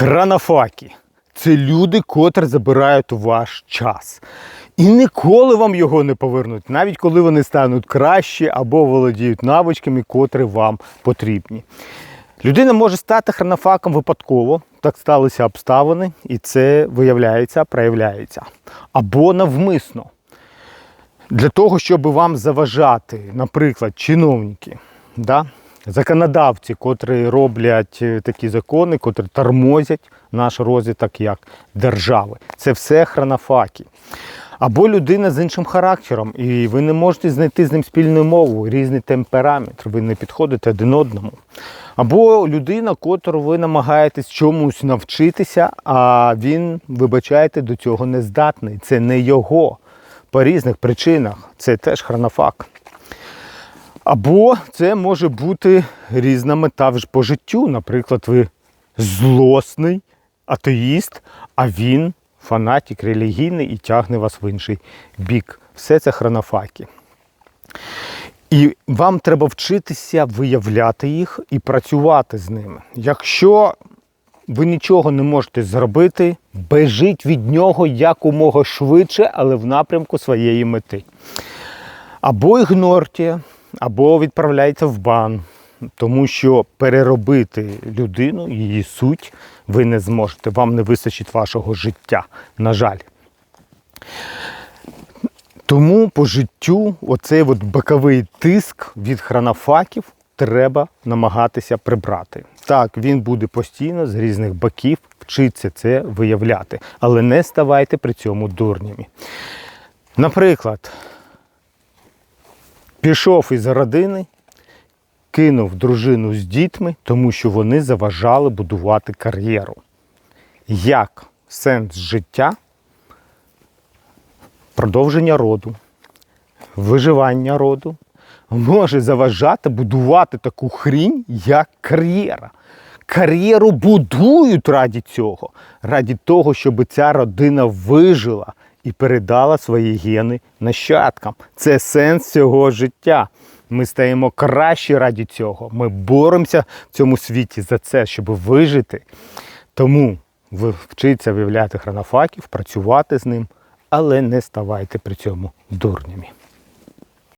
Хранафаки це люди, котрі забирають ваш час. І ніколи вам його не повернуть, навіть коли вони стануть кращі або володіють навичками, котрі вам потрібні. Людина може стати хронофаком випадково, так сталися обставини, і це виявляється, проявляється. Або навмисно. Для того, щоб вам заважати, наприклад, чиновники, да? Законодавці, котрі роблять е, такі закони, котрі тормозять наш розвиток як держави. Це все хронофаки. Або людина з іншим характером, і ви не можете знайти з ним спільну мову, різний темперамент, ви не підходите один одному. Або людина, котру ви намагаєтесь чомусь навчитися, а він, вибачайте, до цього не здатний. Це не його по різних причинах. Це теж хронофак. Або це може бути різна мета по життю. Наприклад, ви злосний атеїст, а він фанатик релігійний і тягне вас в інший бік. Все це хронофаки. І вам треба вчитися виявляти їх і працювати з ними. Якщо ви нічого не можете зробити, бежіть від нього якомога швидше, але в напрямку своєї мети. Або ігнорте, або відправляйте в бан, тому що переробити людину, її суть, ви не зможете. Вам не вистачить вашого життя, на жаль. Тому по життю оцей от боковий тиск від хронофаків треба намагатися прибрати. Так, він буде постійно з різних боків вчиться це виявляти, але не ставайте при цьому дурнями. Наприклад, пішов із родини, кинув дружину з дітьми, тому що вони заважали будувати кар'єру. Як сенс життя продовження роду, виживання роду може заважати будувати таку хрінь, як кар'єра. Кар'єру будують раді цього, раді того, щоб ця родина вижила і передала свої гени нащадкам. Це сенс цього життя. Ми стаємо краще раді цього. Ми боремося в цьому світі за це, щоб вижити. Тому вчиться виявляти хронофаків, працювати з ним, але не ставайте при цьому дурнями.